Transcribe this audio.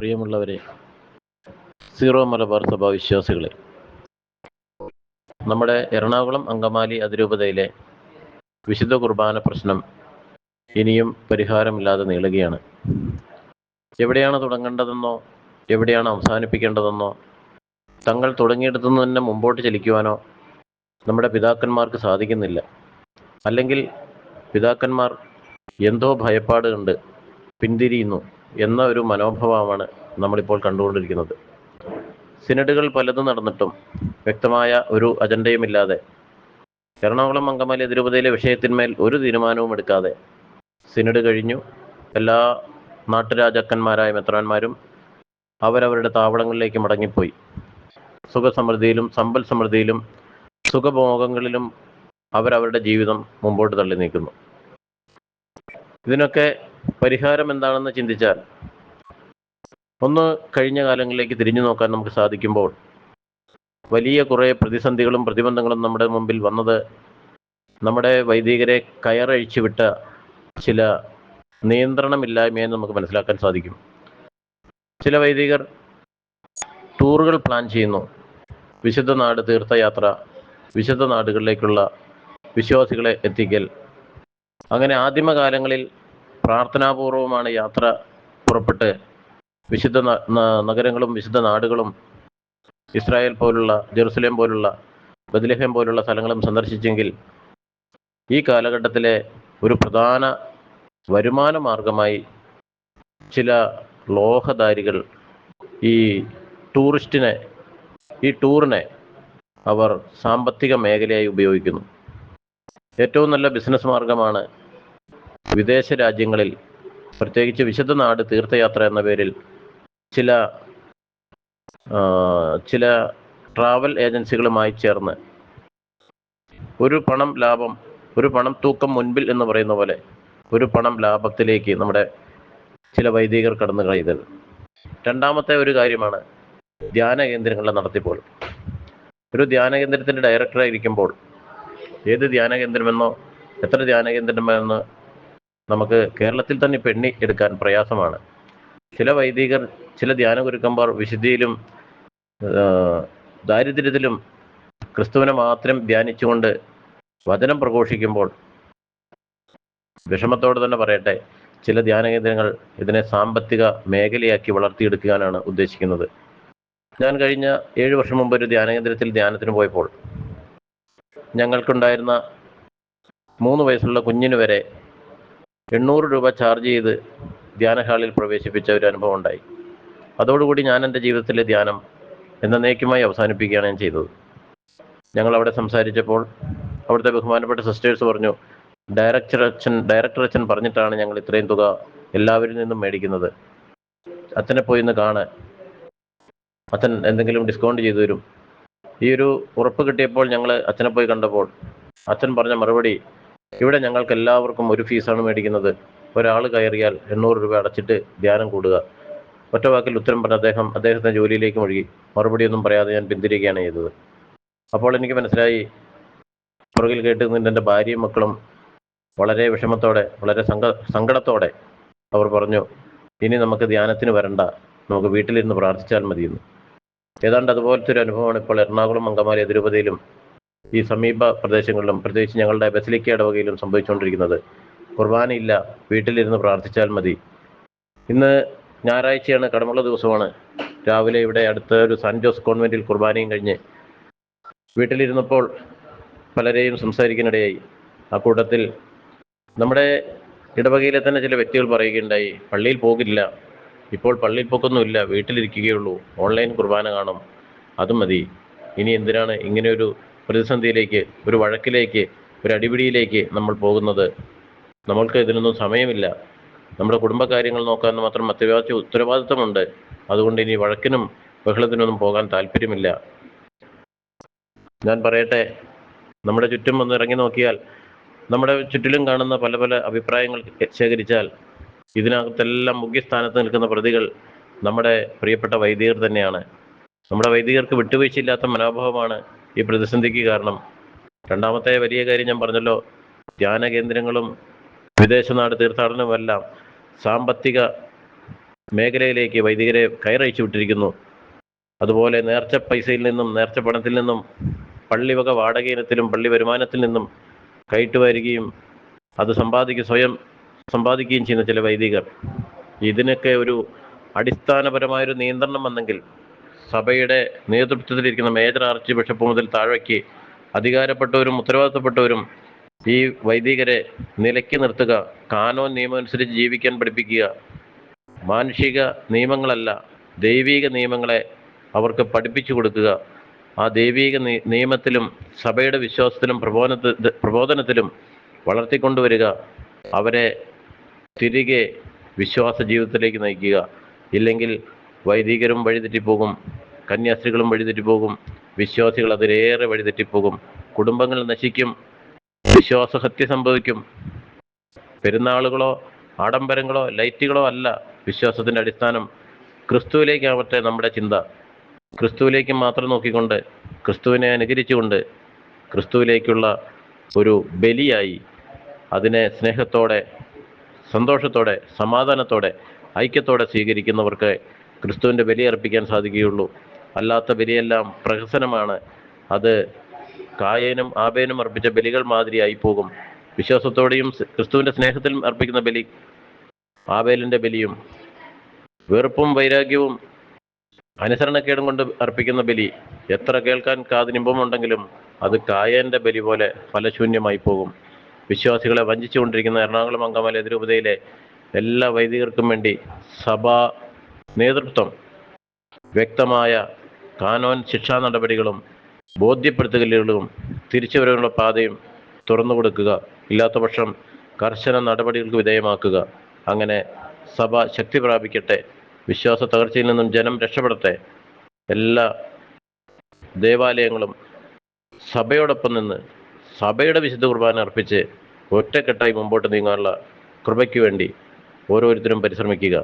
പ്രിയമുള്ളവരെ സീറോ മലബാർ സഭ വിശ്വാസികളെ നമ്മുടെ എറണാകുളം അങ്കമാലി അതിരൂപതയിലെ വിശുദ്ധ കുർബാന പ്രശ്നം ഇനിയും പരിഹാരമില്ലാതെ നീളുകയാണ്. എവിടെയാണ് തുടങ്ങേണ്ടതെന്നോ എവിടെയാണ് അവസാനിപ്പിക്കേണ്ടതെന്നോ തങ്ങൾ തുടങ്ങിയെടുത്തുനിന്ന് തന്നെ മുമ്പോട്ട് ചലിക്കുവാനോ നമ്മുടെ പിതാക്കന്മാർക്ക് സാധിക്കുന്നില്ല. അല്ലെങ്കിൽ പിതാക്കന്മാർ എന്തോ ഭയപ്പാട് കണ്ട് പിന്തിരിയുന്നു. എന്ന ഒരു മനോഭാവമാണ് നമ്മളിപ്പോൾ കണ്ടുകൊണ്ടിരിക്കുന്നത്. സിനഡുകൾ പലതും നടന്നിട്ടും വ്യക്തമായ ഒരു അജണ്ടയുമില്ലാതെ എറണാകുളം അങ്കമാലി അതിരൂപതയിലെ വിഷയത്തിന്മേൽ ഒരു തീരുമാനവും എടുക്കാതെ സിനഡ് കഴിഞ്ഞു. എല്ലാ നാട്ടുരാജാക്കന്മാരായ മെത്രാന്മാരും അവരവരുടെ താവളങ്ങളിലേക്ക് മടങ്ങിപ്പോയി. സുഖസമൃദ്ധിയിലും സമ്പൽ സമൃദ്ധിയിലും സുഖഭോഗങ്ങളിലും അവരവരുടെ ജീവിതം മുമ്പോട്ട് തള്ളി നീക്കുന്നു ഇതിനൊക്കെ പരിഹാരം എന്താണെന്ന് ചിന്തിച്ചാൽ ഒന്ന് കഴിഞ്ഞ കാലങ്ങളിലേക്ക് തിരിഞ്ഞു നോക്കാൻ നമുക്ക് സാധിക്കുമ്പോൾ വലിയ കുറേ പ്രതിസന്ധികളും പ്രതിബന്ധങ്ങളും നമ്മുടെ മുമ്പിൽ വന്നത് നമ്മുടെ വൈദികരെ കയറഴിച്ചു വിട്ട ചില നിയന്ത്രണമില്ലായ്മയെ നമുക്ക് മനസ്സിലാക്കാൻ സാധിക്കും. ചില വൈദികർ ടൂറുകൾ പ്ലാൻ ചെയ്യുന്നു. വിശുദ്ധ നാട് തീർത്ഥയാത്ര വിശുദ്ധ നാടുകളിലേക്കുള്ള വിശ്വാസികളെ എത്തിക്കൽ. അങ്ങനെ ആദിമകാലങ്ങളിൽ പ്രാർത്ഥനാപൂർവമാണ് യാത്ര പുറപ്പെട്ട് വിശുദ്ധ നഗരങ്ങളും വിശുദ്ധ നാടുകളും ഇസ്രായേൽ പോലുള്ള ജെറുസലേം പോലുള്ള ബദലഹേം പോലുള്ള സ്ഥലങ്ങളും സന്ദർശിച്ചെങ്കിൽ ഈ കാലഘട്ടത്തിലെ ഒരു പ്രധാന വരുമാന മാർഗമായി ചില ലോഹധാരികൾ ഈ ടൂറിസ്റ്റിനെ ഈ ടൂറിനെ അവർ സാമ്പത്തിക മേഖലയായി ഉപയോഗിക്കുന്നു. ഏറ്റവും നല്ല ബിസിനസ് മാർഗമാണ് വിദേശ രാജ്യങ്ങളിൽ പ്രത്യേകിച്ച് വിശുദ്ധ നാട് തീർത്ഥയാത്ര എന്ന പേരിൽ ചില ചില ട്രാവൽ ഏജൻസികളുമായി ചേർന്ന് ഒരു പണം ലാഭം ഒരു പണം തൂക്കം മുൻപിൽ എന്ന് പറയുന്ന പോലെ ഒരു പണം ലാഭത്തിലേക്ക് നമ്മുടെ ചില വൈദികർ കടന്നു കഴിയുന്നത് രണ്ടാമത്തെ ഒരു കാര്യമാണ് ധ്യാന കേന്ദ്രങ്ങളുടെ നടത്തിപ്പോൾ. ഒരു ധ്യാന കേന്ദ്രത്തിന്റെ ഡയറക്ടറായിരിക്കുമ്പോൾ ഏത് ധ്യാന കേന്ദ്രമെന്നോ എത്ര ധ്യാന കേന്ദ്രമെന്നോ നമുക്ക് കേരളത്തിൽ തന്നെ പെണ്ണി എടുക്കാൻ പ്രയാസമാണ്. ചില വൈദികർ ചില ധ്യാന ഗുരുക്കന്മാർ വിശുദ്ധിയിലും ദാരിദ്ര്യത്തിലും ക്രിസ്തുവിനെ മാത്രം ധ്യാനിച്ചുകൊണ്ട് വചനം പ്രഘോഷിക്കുമ്പോൾ വിഷമത്തോടെ തന്നെ പറയട്ടെ ചില ധ്യാന കേന്ദ്രങ്ങൾ ഇതിനെ സാമ്പത്തിക മേഖലയാക്കി വളർത്തിയെടുക്കാനാണ് ഉദ്ദേശിക്കുന്നത്. ഞാൻ കഴിഞ്ഞ ഏഴ് വർഷം മുമ്പ് ഒരു ധ്യാന കേന്ദ്രത്തിൽ ധ്യാനത്തിന് പോയപ്പോൾ ഞങ്ങൾക്കുണ്ടായിരുന്ന മൂന്ന് വയസ്സുള്ള കുഞ്ഞിന് വരെ എണ്ണൂറ് രൂപ ചാർജ് ചെയ്ത് ധ്യാന ഹാളിൽ പ്രവേശിപ്പിച്ച ഒരു അനുഭവം ഉണ്ടായി. അതോടുകൂടി ഞാൻ എന്റെ ജീവിതത്തിലെ ധ്യാനം എന്നേക്കുമായി അവസാനിപ്പിക്കുകയാണ് ഞാൻ ചെയ്തത്. ഞങ്ങൾ അവിടെ സംസാരിച്ചപ്പോൾ അവിടുത്തെ ബഹുമാനപ്പെട്ട സിസ്റ്റേഴ്സ് പറഞ്ഞു ഡയറക്ടർ അച്ഛൻ ഡയറക്ടർ അച്ഛൻ പറഞ്ഞിട്ടാണ് ഞങ്ങൾ ഇത്രയും തുക എല്ലാവരിൽ നിന്നും മേടിക്കുന്നത്. അച്ഛനെ പോയി ഒന്ന് കാണാൻ അച്ഛൻ എന്തെങ്കിലും ഡിസ്കൗണ്ട് ചെയ്തു തരും. ഈ ഒരു ഉറപ്പ് കിട്ടിയപ്പോൾ ഞങ്ങൾ അച്ഛനെ പോയി കണ്ടപ്പോൾ അച്ഛൻ പറഞ്ഞ മറുപടി ഇവിടെ ഞങ്ങൾക്ക് എല്ലാവർക്കും ഒരു ഫീസാണ് മേടിക്കുന്നത്. ഒരാൾ കയറിയാൽ എണ്ണൂറ് രൂപ അടച്ചിട്ട് ധ്യാനം കൂടുക. ഒറ്റ വാക്കിൽ ഉത്തരം പറഞ്ഞ അദ്ദേഹം അദ്ദേഹത്തിന്റെ ജോലിയിലേക്ക് മുഴുകി. മറുപടിയൊന്നും പറയാതെ ഞാൻ പിന്തിരിക്കുകയാണ് ചെയ്തത്. അപ്പോൾ എനിക്ക് മനസ്സിലായി. പുറകിൽ കേട്ട് നിന്നെന്റെ ഭാര്യയും മക്കളും വളരെ വിഷമത്തോടെ വളരെ സങ്ക സങ്കടത്തോടെ അവർ പറഞ്ഞു ഇനി നമുക്ക് ധ്യാനത്തിന് വരണ്ട. നമുക്ക് വീട്ടിലിരുന്ന് പ്രാർത്ഥിച്ചാൽ മതിയെന്ന്. ഏതാണ്ട് അതുപോലത്തെ ഒരു അനുഭവമാണ് ഇപ്പോൾ എറണാകുളം അങ്കമാലി അതിരൂപതയിലും ഈ സമീപ പ്രദേശങ്ങളിലും പ്രത്യേകിച്ച് ഞങ്ങളുടെ ബസലിക്ക ഇടവകയിലും സംഭവിച്ചുകൊണ്ടിരിക്കുന്നത്. കുർബാനയില്ല വീട്ടിലിരുന്ന് പ്രാർത്ഥിച്ചാൽ മതി. ഇന്ന് ഞായറാഴ്ചയാണ് കടമുള്ള ദിവസമാണ്. രാവിലെ ഇവിടെ അടുത്ത ഒരു സാൻ ജോസ് കോൺവെന്റിൽ കുർബാനയും കഴിഞ്ഞ് വീട്ടിലിരുന്നപ്പോൾ പലരെയും സംസാരിക്കാനിടയായി. ആ കൂട്ടത്തിൽ നമ്മുടെ ഇടവകയിലെ തന്നെ ചില വ്യക്തികൾ പറയുകയുണ്ടായി പള്ളിയിൽ പോകില്ല. ഇപ്പോൾ പള്ളിയിൽ പോക്കൊന്നുമില്ല. വീട്ടിലിരിക്കുകയുള്ളൂ. ഓൺലൈൻ കുർബാന കാണും. അതും മതി. ഇനി എന്തിനാണ് ഇങ്ങനെയൊരു പ്രതിസന്ധിയിലേക്ക് ഒരു വഴക്കിലേക്ക് ഒരു അടിപിടിയിലേക്ക് നമ്മൾ പോകുന്നത്. നമ്മൾക്ക് ഇതിനൊന്നും സമയമില്ല. നമ്മുടെ കുടുംബകാര്യങ്ങൾ നോക്കാൻ മാത്രം അത്യാവശ്യ ഉത്തരവാദിത്തമുണ്ട് അതുകൊണ്ട് ഇനി വഴക്കിനും ബഹളത്തിനൊന്നും പോകാൻ താല്പര്യമില്ല. ഞാൻ പറയട്ടെ നമ്മുടെ ചുറ്റും ഒന്ന് ഇറങ്ങി നോക്കിയാൽ നമ്മുടെ ചുറ്റിലും കാണുന്ന പല പല അഭിപ്രായങ്ങൾ ശേഖരിച്ചാൽ ഇതിനകത്തെല്ലാം മുഖ്യസ്ഥാനത്ത് നിൽക്കുന്ന പ്രതികൾ നമ്മുടെ പ്രിയപ്പെട്ട വൈദികർ തന്നെയാണ്. നമ്മുടെ വൈദികർക്ക് വിട്ടുവീഴ്ചയില്ലാത്ത മനോഭാവമാണ് ഈ പ്രതിസന്ധിക്ക് കാരണം. രണ്ടാമത്തെ വലിയ കാര്യം ഞാൻ പറഞ്ഞല്ലോ ധ്യാന കേന്ദ്രങ്ങളും വിദേശനാട് തീർത്ഥാടനവുമെല്ലാം സാമ്പത്തിക മേഖലയിലേക്ക് വൈദികരെ കയറയച്ചു വിട്ടിരിക്കുന്നു. അതുപോലെ നേർച്ച പൈസയിൽ നിന്നും നേർച്ച പണത്തിൽ നിന്നും പള്ളിവക വാടക ഇനത്തിലും പള്ളി വരുമാനത്തിൽ നിന്നും കയറ്റുവരികയും അത് സമ്പാദിക്കുക സ്വയം സമ്പാദിക്കുകയും ചെയ്യുന്ന ചില വൈദികർ. ഇതിനൊക്കെ ഒരു അടിസ്ഥാനപരമായൊരു നിയന്ത്രണം വന്നെങ്കിൽ സഭയുടെ നേതൃത്വത്തിലിരിക്കുന്ന മേജർ ആർച്ച് ബിഷപ്പ് മുതൽ താഴേക്ക് അധികാരപ്പെട്ടവരും ഉത്തരവാദിത്തപ്പെട്ടവരും ഈ വൈദികരെ നിലയ്ക്ക് നിർത്തുക കാനോൻ നിയമം അനുസരിച്ച് ജീവിക്കാൻ പഠിപ്പിക്കുക. മാനുഷിക നിയമങ്ങളല്ല ദൈവീക നിയമങ്ങളെ അവർക്ക് പഠിപ്പിച്ചു കൊടുക്കുക. ആ ദൈവീക നിയമത്തിലും സഭയുടെ വിശ്വാസത്തിലും പ്രബോധന പ്രബോധനത്തിലും വളർത്തിക്കൊണ്ടുവരിക. അവരെ തിരികെ വിശ്വാസ ജീവിതത്തിലേക്ക് നയിക്കുക. ഇല്ലെങ്കിൽ വൈദികരും വഴിതെറ്റിപ്പോകും. കന്യാസ്ത്രീകളും വഴിതെറ്റിപ്പോകും വിശ്വാസികൾ അതിലേറെ വഴിതെറ്റിപ്പോകും കുടുംബങ്ങൾ നശിക്കും. വിശ്വാസഹത്യ സംഭവിക്കും. പെരുന്നാളുകളോ ആഡംബരങ്ങളോ ലൈറ്റുകളോ അല്ല വിശ്വാസത്തിന്റെ അടിസ്ഥാനം. ക്രിസ്തുവിലേക്കാവട്ടെ നമ്മുടെ ചിന്ത. ക്രിസ്തുവിലേക്ക് മാത്രം നോക്കിക്കൊണ്ട് ക്രിസ്തുവിനെ അനുകരിച്ചുകൊണ്ട് ക്രിസ്തുവിലേക്കുള്ള ഒരു ബലിയായി അതിനെ സ്നേഹത്തോടെ സന്തോഷത്തോടെ സമാധാനത്തോടെ ഐക്യത്തോടെ സ്വീകരിക്കുന്നവർക്ക് ക്രിസ്തുവിന്റെ ബലി അർപ്പിക്കാൻ സാധിക്കുകയുള്ളൂ. അല്ലാത്ത ബലിയെല്ലാം പ്രഹസനമാണ്. അത് കായേനും ആബേനും അർപ്പിച്ച ബലികൾ മാതിരിയായി പോകും. വിശ്വാസത്തോടെയും ക്രിസ്തുവിന്റെ സ്നേഹത്തിൽ അർപ്പിക്കുന്ന ബലി ആബേലിന്റെ ബലിയും വെറുപ്പും വൈരാഗ്യവും അനുസരണക്കേടും കൊണ്ട് അർപ്പിക്കുന്ന ബലി. എത്ര കേൾക്കാൻ കാതിനിമ്പമുണ്ടെങ്കിലും അത് കായന്റെ ബലി പോലെ ഫലശൂന്യമായി പോകും. വിശ്വാസികളെ വഞ്ചിച്ചുകൊണ്ടിരിക്കുന്ന എറണാകുളം അങ്കമല എതിരൂപതയിലെ എല്ലാ വൈദികർക്കും വേണ്ടി സഭാ നേതൃത്വം വ്യക്തമായ കാനോൻ ശിക്ഷാ നടപടികളും ബോധ്യപ്പെടുത്തലുകളും തിരിച്ചുവരവിനുള്ള പാതയും തുറന്നു കൊടുക്കുക. ഇല്ലാത്ത പക്ഷം കർശന നടപടികൾക്ക് വിധേയമാക്കുക. അങ്ങനെ സഭ ശക്തി പ്രാപിക്കട്ടെ. വിശ്വാസ തകർച്ചയിൽ നിന്നും ജനം രക്ഷപ്പെടട്ടെ. എല്ലാ ദേവാലയങ്ങളും സഭയോടൊപ്പം നിന്ന് സഭയുടെ വിശുദ്ധ കുർബാന അർപ്പിച്ച് ഒറ്റക്കെട്ടായി മുമ്പോട്ട് നീങ്ങാനുള്ള കൃപയ്ക്ക് വേണ്ടി ഓരോരുത്തരും പരിശ്രമിക്കുക.